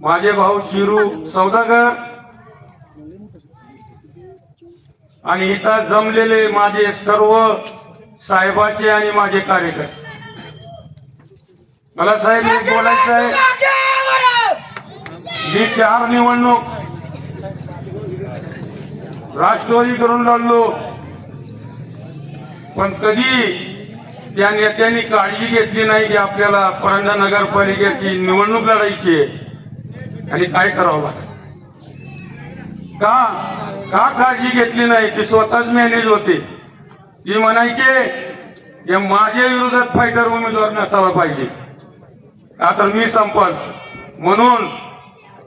माझे भाऊ शिरू सौदागर. आणि इथं जमलेले माझे सर्व साहेबाचे आणि माझे कार्यकर्ते. मला साहेब एक बोलायचं आहे. ही चार निवडणूक राष्ट्रवादी करून लागलो पण कधी त्या नेत्यांनी काळजी घेतली नाही की आपल्याला परंडा नगरपालिकेची निवडणूक लढायची आहे. आणि काय करावं लागेल? का का काळजी घेतली नाही? ती स्वतःच मॅनेज होते. ती म्हणायचे की माझ्या विरोधात फायटर उमेदवार नसावा पाहिजे. आता मी संपल. म्हणून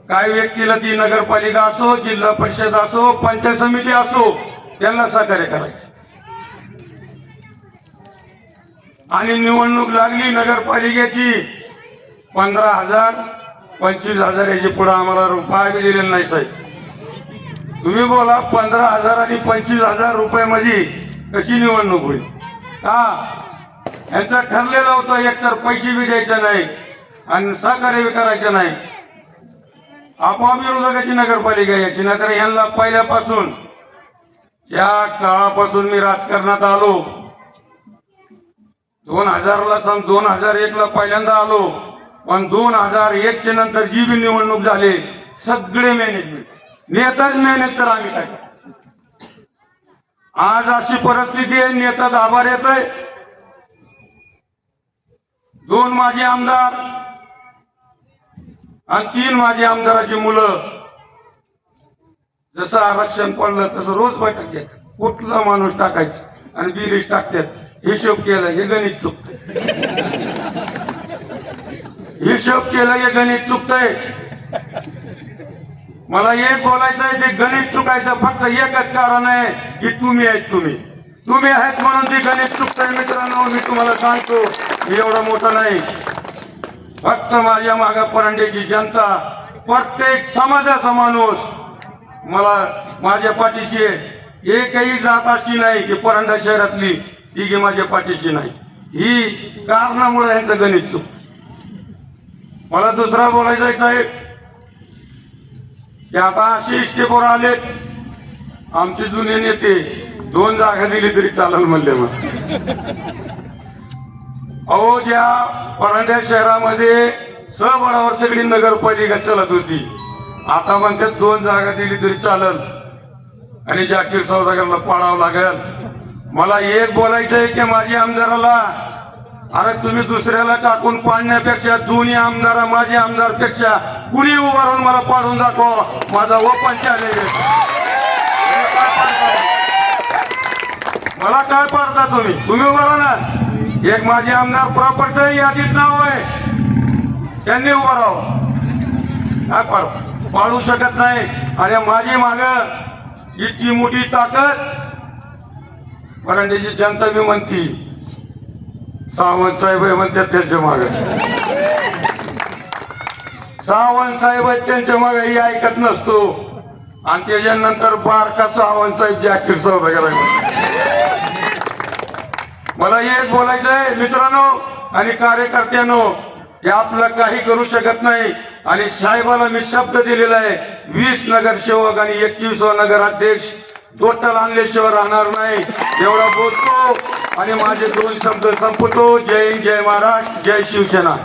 काय व्यक्तीला ती नगरपालिका असो जिल्हा परिषद असो पंचायत समिती असो त्यांना सहकार्य करायचे. आणि निवडणूक लागली नगरपालिकेची पंधरा हजार पंचवीस हजार याची पुढे आम्हाला रुपया बी दिलेला नाही साहेब. तुम्ही बोला पंधरा हजार आणि पंचवीस हजार रुपयामध्ये कशी निवडणूक होईल? का यांचं ठरलेलं होतं एकतर पैसे बी द्यायचे नाही आणि सहकार्य बी करायचं नाही. आपोआप विरोधकाची नगरपालिका याची नगर यांना पहिल्यापासून या काळापासून मी राजकारणात आलो दोन हजारला सम दोन हजार एकला पहिल्यांदा आलो पण दोन हजार एक नंतर जी बी निवडणूक झाली सगळे मॅनेजमेंट नेताच मॅनेज तर आम्ही काय आज अशी परिस्थिती आहे नेता आभार येत आहे दोन माजी आमदार आणि तीन माझी आमदाराची मुलं. जसं आरक्षण पडलं तसं रोज बैठक घ्या कुठला माणूस टाकायचं? आणि बिरीज टाकतात. हिशोब केला हे गणित चुकत. हिशोब केलं हे गणित चुकतंय. मला एक बोलायचंय ते गणित चुकायचं फक्त एकच कारण आहे की तुम्ही आहेत तुम्ही. तुम्ही आहेत म्हणून ते गणित चुकतंय मित्रांनो मी तुम्हाला सांगतो मी एवढा मोठा नाही. फक्त माझ्या माग परांड्याची जनता प्रत्येक समाजाचा माणूस मला माझ्या पाठीशी आहे. एकही जात अशी नाही की परांडा शहरातली ती की माझ्या पाठीशी नाही. ही कारणामुळे यांचं गणित चुक मला दुसरा बोलायचं आहे साहेब. की आता अशी स्टेपवर आले आमचे जुने नेते दोन जागा दिली तरी चालेल म्हणले मग. अहो ज्या परांड्या शहरामध्ये सबळावर सगळी नगरपालिका चालत होती आता म्हणतात दोन जागा दिली तरी चालल. आणि जाकीर सौदागरला पाडावं लागेल. मला एक बोलायचं आहे की माझ्या आमदाराला अरे तुम्ही दुसऱ्याला टाकून पाडण्यापेक्षा दोन्ही आमदार माझ्या आमदारपेक्षा कुणी उभा राहून मला पाडून दाखव. माझा ओपन चॅलेंज मला काय पाडता तुम्ही? तुम्ही उभा राहणार. एक माझे आमदार प्रॉपरचं यादीत नाव आहे. त्यांनी उभा राहावं. काय पाड? पाडू शकत नाही. आणि माझी माग इतकी मोठी ताकद. परंतु जनता मी म्हणती सावंत साहेब आहे म्हणतात त्यांच्या माग. सावंत साहेब आहेत त्यांच्या माग ही ऐकत नसतो. आणि त्याच्यानंतर बारका सावंत साहेब जाकीर साहेब मला एक बोलायचं आहे मित्रांनो आणि कार्यकर्त्यांनो हे आपलं काही करू शकत नाही. आणि साहेबाला मी शब्द दिलेला आहे वीस नगरसेवक आणि एकवीस नगराध्यक्ष गोष्ट आणल्याशिवाय राहणार नाही. एवढा बोलतो. आणि माझे दोन शब्द संपतो जय हिंद जय महाराज जय शिवसेना.